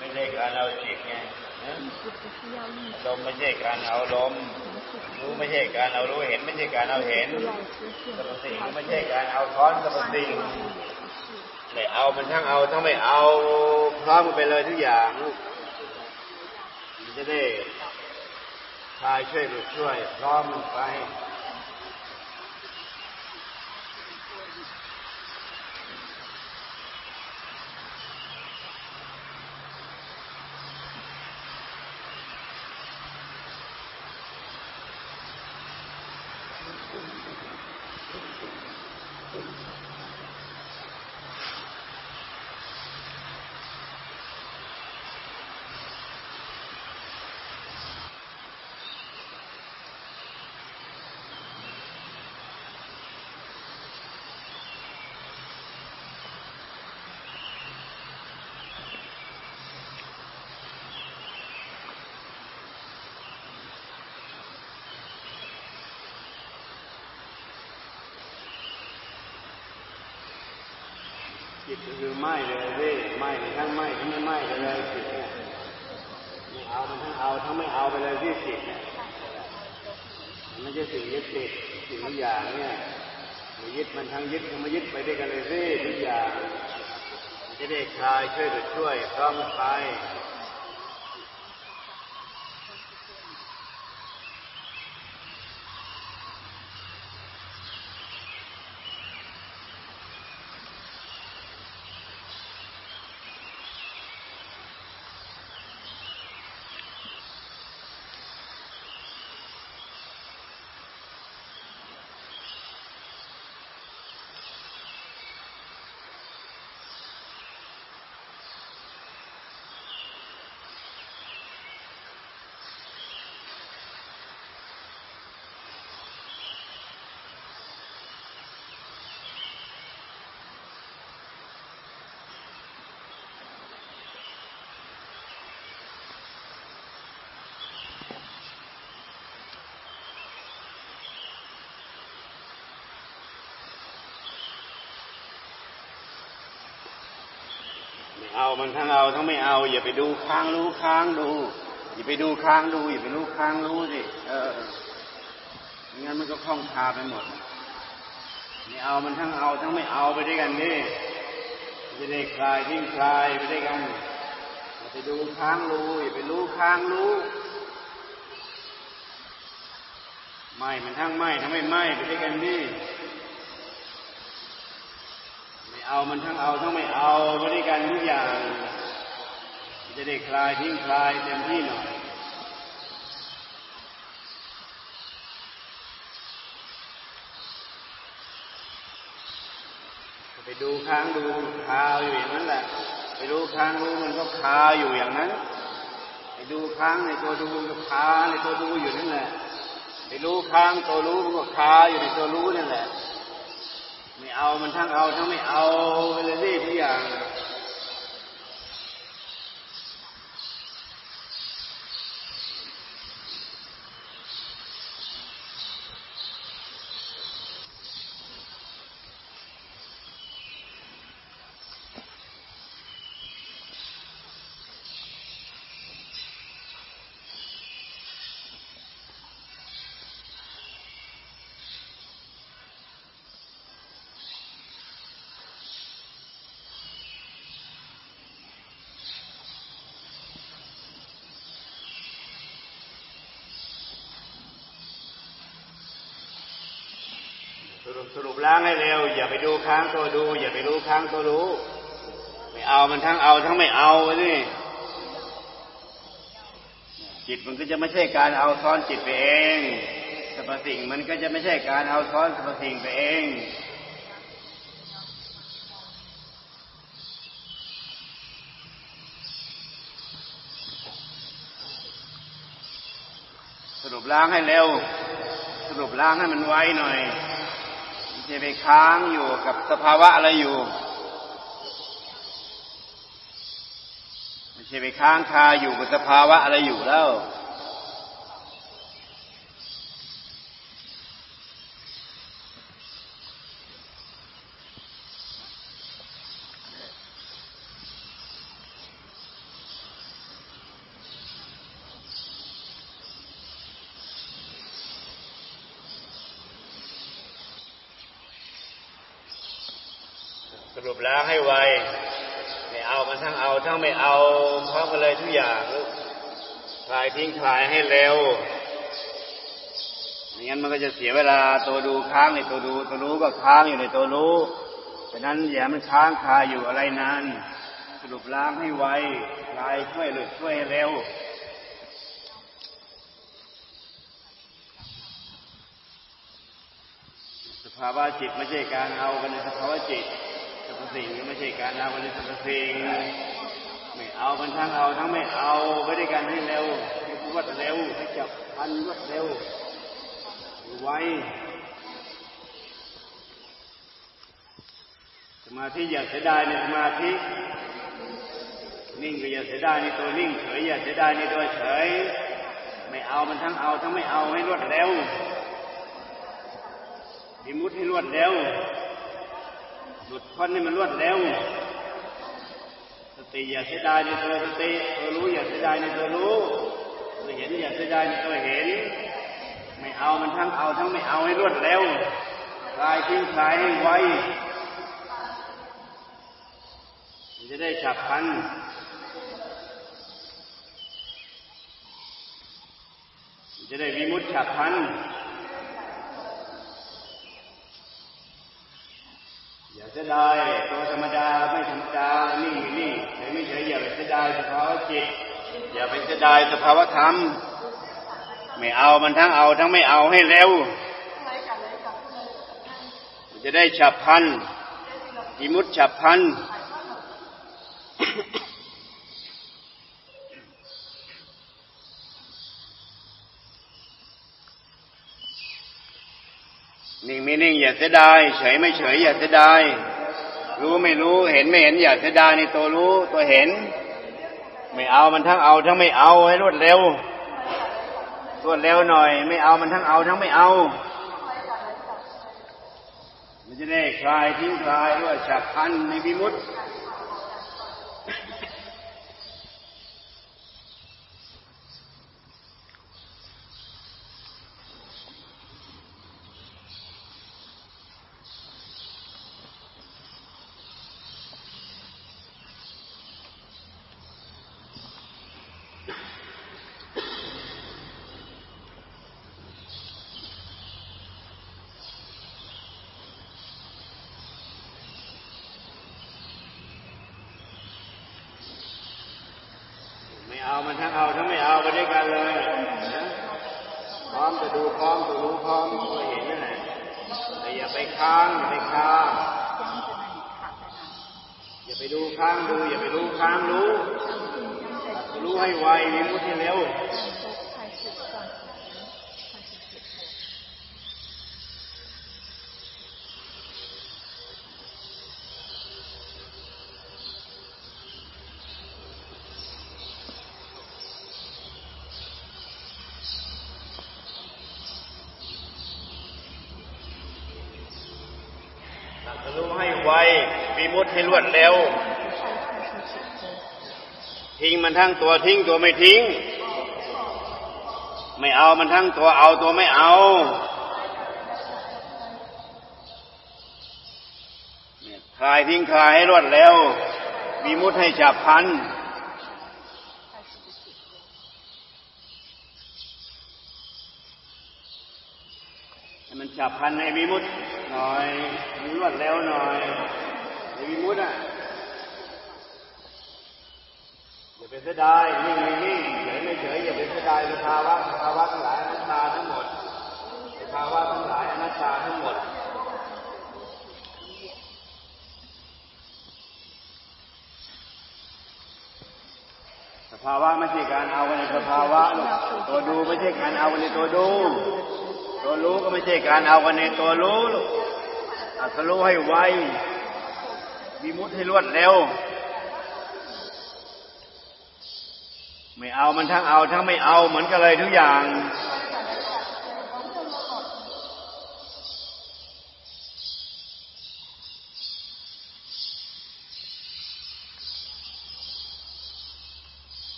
ไม่ใช่การเอาจิตไงลมไม่ใช่การเอาลม รู้ไม่ใช่การเอารู้เห็น ไม่ใช่การเอาเห็นสรรพสิ่งไม่ใช่การเอาท้อนสรรพสิ่งไม่เอามันทั้งเอาทั้งไม่เอาพร้อมกันไปเลยทุกอย่างจะได้พายช่วยหลุดช่วยพร้อมมันไป จิตก็คือไหม้เลยเว้ยไหมทั้งไหม้ทั้งไม่ไหม้ไปเลยจิตเนี่ยไม่เอามันทั้งเอาทั้งไม่เอาไปเลยที่จิตเนี่ยมันไม่ใช่สิ่งยึดติดสิ่งทุกอย่างเนี่ยมันยึดมันทั้งยึดทั้งไม่ยึดไปด้วยกันเลยสิทุกอย่างจะได้คลายช่วยหรือช่วยพร้อมไปามันทั้งเอาทั้งไม่เอา อย่าไปดูค้างรู้ค้างดู อย่าไปดูค้างดู อย่าไปรู้ค้างรู้สิเออไม่งั้นมันก็คล่องคาไปหมดไม่เอามันทั้งเอาทั้งไม่เอาไปด้วยกันนี่จะได้คลายทิ้งคลายไปด้วยกันอย่าไปดูค้างรู้อย่าไปรู้ค้างรู้ไม่มันทั้งไม่ทั้งไม่ไม่ไปด้วยกันนี่ เอามันทั้งเอาทั้งไม่เอาไปด้วยกันทุกอย่าง จะได้คลายทิ้งคลายเต็มที่หน่อยไปดูค้างดูคาอยู่อย่างนั้นแหละ ไปดูค้างรู้มันก็คาอยู่อย่างนั้น ไปดูค้างในตัวดูมันก็คาในตัวดูอยู่นั่นแหละ ไปรู้ค้างตัวรู้มันก็คาอยู่ในตัวรู้นั่นแหละ ม่เอามันทั้งเอาทั้งไม่เอาไปเลยทุกอย่าง สรุปร้างให้เร็ว อย่าไปดูค้างตัวดู อย่าไปรู้ค้างตัวรู้ ไม่เอามันทั้งเอาทั้งไม่เอาไนี่จิตมันก็จะไม่ใช่การเอาซ้อนจิตไปเองสรรพสิ่งมันก็จะไม่ใช่การเอาซ้อนสรรพสิ่งไปเองสรุปล้างให้เร็ว สรุปล้างให้มันไวหน่อย ไม่ใช่ไปค้างอยู่กับสภาวะอะไรอยู่ไม่ใช่ไปค้างคาอยู่กับสภาวะอะไรอยู่แล้ว รุปแล้วให้ไวไม่เอามันทั้งเอาทั้งไม่เอาพร้อมกันเลยทุกอย่างคลายทิ้งคลายให้เร็วไม่งั้นมันก็จะเสียเวลาตัวดูค้างในตัวดูตัวรู้ก็ค้างอยู่ในตัวรู้ฉะนั้นอย่ามันค้างคาอยู่อะไรนานสรุปล้างให้ไวคลายช่วยหลุดช่วยเร็วสภาวะจิตไม่ใช่การเอากันในสภาวะจิต รรพสิ่งไม่ใช่การเอากันในสรรพสิ่งไม่เอามันทั้งเอาทั้งไม่เอาไปด้วยกันให้เร็วให้รวดเร็วให้จับพันรวดเร็วไวสมาธิอย่าเสียดายในสมาธินิ่งก็อย่าเสียดายในตัวนิ่งเฉยอย่าเสียดายในตัวเฉยไม่เอามันทั้งเอาทั้งไม่เอาให้รวดเร็ววิมุตให้รวดเร็ว หลุดพ้นให้มันรวดเร็ว สติอย่าเสียดายในตัวสติตัวรู้อย่าเสียดายในตัวรู้ตัวเห็นอย่าเสียดายในตัวเห็น ไม่เอามันทั้งเอาทั้งไม่เอาให้รวดเร็วคลายทิ้งคลายให้ไวมันจะได้ฉับพลันจะได้วิมุตฉับพลัน อย่า เสียดายตัวธรรมดาไม่ธรรมดานิ่งอยู่นี่เฉยไม่เฉยอย่าไปเสียดายสภาวะจิต อย่าไปเสียดายสภาวะธรรม ไม่เอามันทั้งเอาทั้งไม่เอาให้เร็วจะได้ฉับพันอิมุตฉับพัน นิ่งไม่นิ่งอย่าเสียดายเฉยไม่เฉยอย่าเสียดายรู้ไม่รู้เห็นไม่เห็นอย่าเสียดายในตัวรู้ตัวเห็น ไม่เอามันทั้งเอาทั้งไม่เอาให้รวดเร็ว รวดเร็วหน่อย ไม่เอามันทั้งเอาทั้งไม่เอามันจะได้คลายทิ้งคลายด้วยฉับพันในวิมุตติ ไมันทั้งเอาทั้งไม่เอาไปด้วยกันเลยนะพร้อมจะดูพร้อมจะรู้พร้อมจะเห็นนั่นแหละแต่อย่าไปค้างอย่าไปค้างอย่าไปดูค้างดู อย่าไปรู้ค้างรู้ รู้ให้ไววิมุตให้เร็ว ตรัสรู้ให้ไว วิมุตให้รวดเร็ว ทิ้งมันทั้งตัวทิ้งตัวไม่ทิ้ง ไม่เอามันทั้งตัวเอาตัวไม่เอาคลายทิ้งคลายให้รวดเร็ววิมุตให้ฉับพันให้มันฉับพันในวิมุตหน่อยมันรวดเร็วหน่อย ในวิมุตอะอย่าไปเสียดายนิ่งไม่นิ่งเฉยไม่เฉยอย่าไปเสียดายสภาวะสภาวะทั้งหลายอนัตตาทั้งหมดสภาวะทั้งหลายอนัตตาทั้งหมดสภาวะไม่ใช่การเอาไว้ในสภาวะหรอกตัวดูไม่ใช่การเอาไว้ในตัวดู ตัวรู้ก็ไม่ใช่การเอากันในตัวรู้ลูกอัตรู้ให้ไว วิมุตให้รวดเร็ว ไม่เอามันทั้งเอาทั้งไม่เอาเหมือนกันเลยทุกอย่าง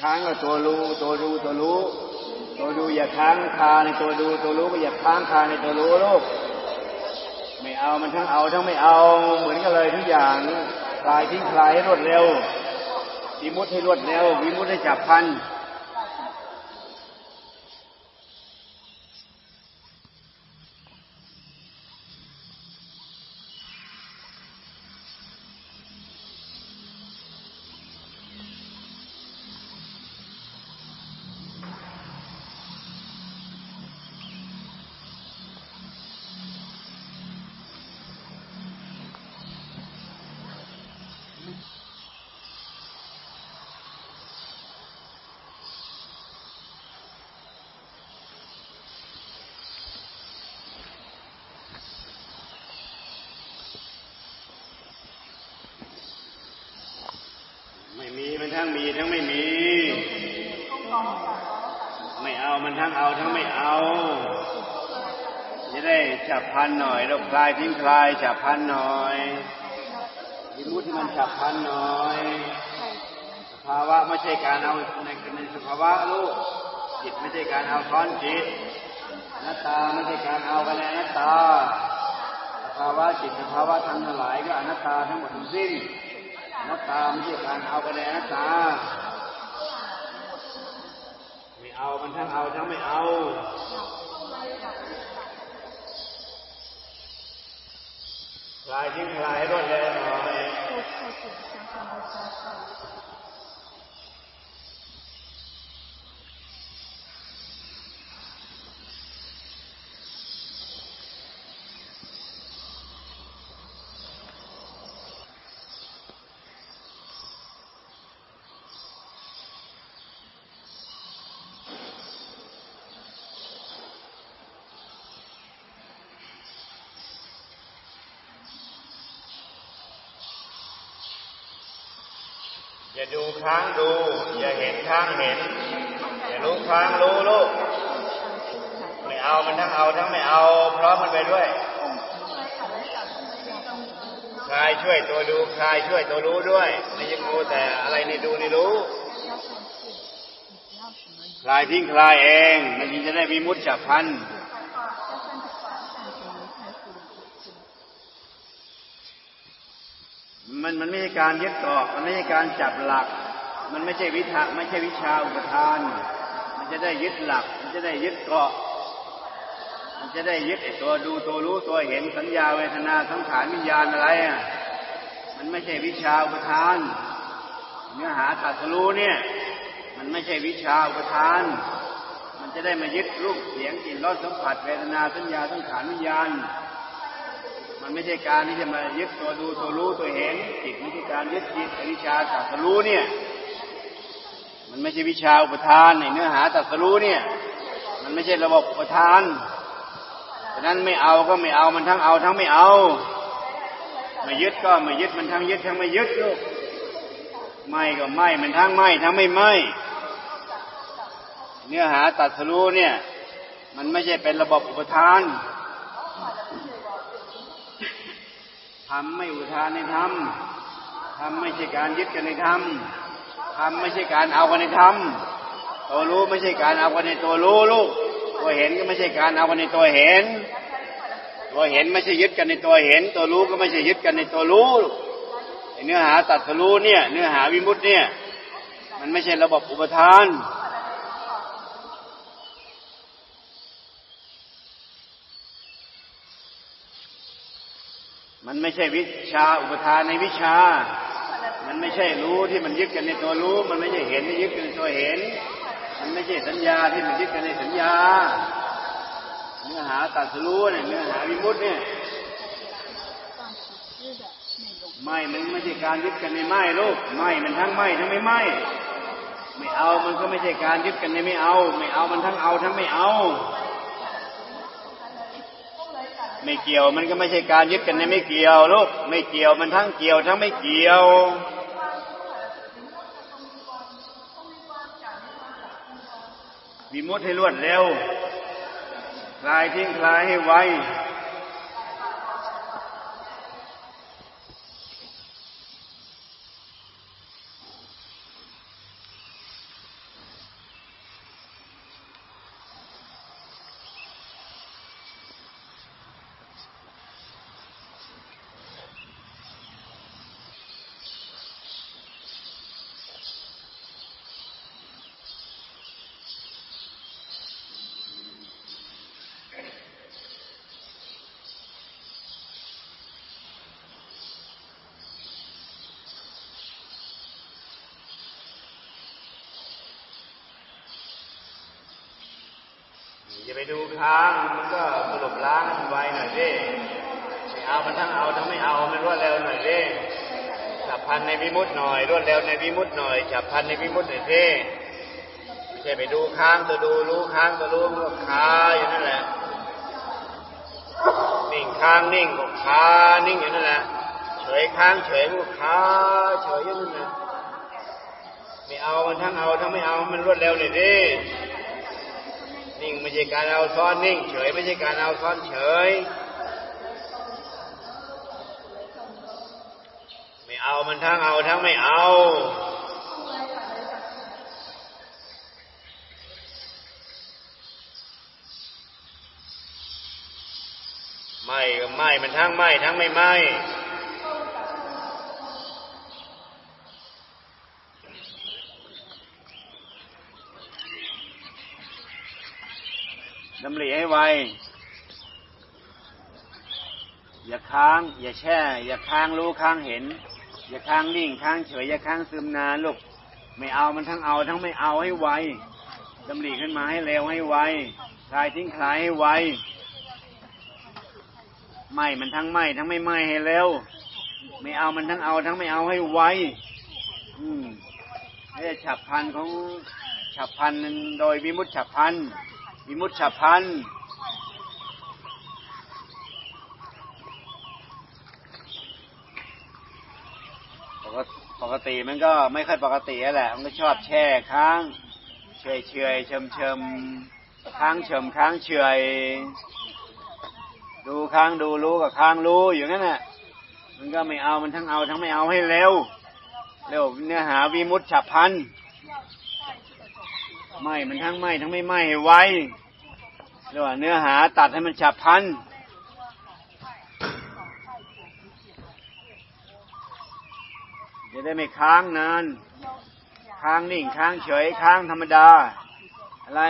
ค้างก็ตัวรู้ตัวรู้ตัวรู้ ตัวดูอย่าค้างคาในตัวดูตัวรู้ก็อย่าค้างคาในตัวรู้ลูกไม่เอามันทั้งเอาทั้งไม่เอา เหมือนกันเลยทุกอย่างคลายทิ้งคลายให้รวดเร็ววิมุตให้รวดเร็ววิมุตให้จับพันธม่มีมัน ทั้งมีทั้งไม่มี ไม่เอามันทั้งเอาทั้งไม่เอา จะได้ฉับพันหน่อยเราคลายทิ้งคลายฉับพันหน่อยวิมุตที่มันฉับพันหน่อยสภาวะไม่ใช่การเอาในในสภาวะลูกจิตไม่ใช่การเอาค้อนจิตหน้าตาไม่ใช่การเอาไปในหน้าตาสภาวะจิตสภาวะธรรมทั้งหลายก็อนัตตาทั้งหมดทั้งสิ้น นัตตาไม่ใช่การเอาไปในอนัตตา ไม่เอามันทั้งเอาทั้งไม่เอาลายทิ้งลายให้รวดเร็วหน่อย อย่าดูค้างดู อย่าเห็นค้างเห็น อย่ารู้ค้างรู้ลูกไม่เอามันทั้งเอาทั้งไม่เอาพร้อมมันไปด้วยคลายช่วยตัวดูคลายช่วยตัวรู้ด้วยไม่ใช่ดูแต่อะไรนี่ดูนี่รู้คลายทิ้งคลายเองมันจึงจะได้มีมุตจับพัน มันมันไม่ใช่การยึดเกาะมันไม่ใช่การจับหลัก มันไม่ใช่วิชาไม่ใช่วิชาอุปทาน มันจะได้ยึดหลัก มันจะได้ยึดเกาะ มันจะได้ยึดไอ้ตัวดูตัวรู้ตัวเห็นสัญญาเวทนาสังขารวิญญาณอะไรอะมันไม่ใช่วิชาอุปทาน เนื้อหาตัสรู้เนี่ย มันไม่ใช่วิชาอุปทาน มันจะได้มายึดรูปเสียงกลิ่นรสสัมผัสเวทนาสัญญาสังขารวิญญาณ มันไม่ใช่การที่จะมายึดตัวดูตัวรู้ตัวเห็นจิตไม่ใช่การยึดจิตอวิชาตัดสรู้เนี่ย มันไม่ใช่วิชาอุปทานในเนื้อหาตัดสรู้เนี่ย มันไม่ใช่ระบบอุปทานฉะนั้นไม่เอาก็ไม่เอามันทั้งเอาทั้งไม่เอาไม่ยึดก็ไม่ยึดมันทั้งยึดทั้งไม่ยึดลูกไม่ก็ไม่มันทั้งไม่ทั้งไม่ไม่เนื้อหาตัดสรู้เนี่ย มันไม่ใช่เป็นระบบอุปทาน ทำไม่อุทานในธรรมทำไม่ใช่การยึดกันในธรรมทำไม่ใช่การเอากันในธรรมตัวรู้ไม่ใช่การเอากันในตัวรู้ลูก ตัวเห็นก็ไม่ใช่การเอากันในตัวเห็น ตัวเห็นไม่ใช่ยึดกันในตัวเห็น ตัวรู้ก็ไม่ใช่ยึดกันในตัวรู้เนื้อหาตัดสรู้เนี่ย เนื้อหาวิมุตติเนี่ย มันไม่ใช่ระบบอุปทาน มันไม่ใช่วิชาอุปทานในวิชา มันไม่ใช่รู้ที่มันยึดกันในตัวรู้ มันไม่ใช่เห็นที่ยึดกันในตัวเห็น มันไม่ใช่สัญญาที่มันยึดกันในสัญญา เนื้อหาตัดสรู้เนี่ยเนื้อหาวิมุตติเนี่ยไม่มันไม่ใช่การยึดกันในไม้ลูกไม่มันทั้งไม่ทั้งไม่ไม่ไม่เอามันก็ไม่ใช่การยึดกันในไม่เอา ไม่เอามันทั้งเอาทั้งไม่เอา ไม่เกี่ยวมันก็ไม่ใช่การยึดกันในไม่เกี่ยวลูกไม่เกี่ยวมันทั้งเกี่ยวทั้งไม่เกี่ยววิมุตให้รวดเร็วคลายทิ้งคลายให้ไว อย่าไปดูค้างมันก็สรุปล้างให้มันไวหน่อยดิไม่เอามันทั้งเอาทั้งไม่เอามันรวดเร็วหน่อยดิฉับพันในวิมุตหน่อยรวดเร็วในวิมุตหน่อยฉับพันในวิมุตหน่อยดิไม่ใช่ไปดูค้างตัวดูรู้ค้างตัวรู้มันก็คาอยู่นั่นแหละนิ่งค้างนิ่งก็คานิ่งอยู่นั่นแหละเฉยค้างเฉยก็คาเฉยอยู่นั่นแหละไม่เอามันทั้งเอาทั้งไม่เอามันรวดเร็วเลยดิ นิ่งไม่ใช่การเอาซ้อนนิ่ง เฉยไม่ใช่การเอาซ้อนเฉย ไม่เอามันทั้งเอาทั้งไม่เอาไม่ก็ไม่มันทั้งไม่ทั้งไม่ไม่ ดำริให้ไว อย่าค้าง อย่าแช่ อย่าค้างรู้ค้างเห็น อย่าค้างนิ่งค้างเฉยอย่าค้างซึมนานลูกไม่เอามันทั้งเอาทั้งไม่เอาให้ไวดำริขึ้นมาให้เร็วให้ไวคลายทิ้งคลายให้ไวไหม่มันทั้งไหม่ทั้งไม่ไหม่ให้เร็วไม่เอามันทั้งเอาทั้งไม่เอาให้ไวอืมนี่ฉับพันของฉับพันโดยวิมุตฉับพัน วิมุตฉับพันปกติปกติมันก็ไม่ค่อยปกติแหละ มันก็ชอบแช่ค้าง เฉยเฉยเฉมเฉมค้างเฉมค้างเฉยดูค้างดูรู้กับค้างรู้อยู่งั้นน่ะมันก็ไม่เอามันทั้งเอาทั้งไม่เอาให้เร็วเร็วเนื้อหาวิมุตฉับพัน ไม่มันทั้งไม่ทั้งไม่ไม่ให้ไวเรียกว่าเนื้อหาตัดให้มันฉับพลันจะได้ไม่ค้างนาน ค้างนิ่ง ค้างเฉย ค้างธรรมดา อะไร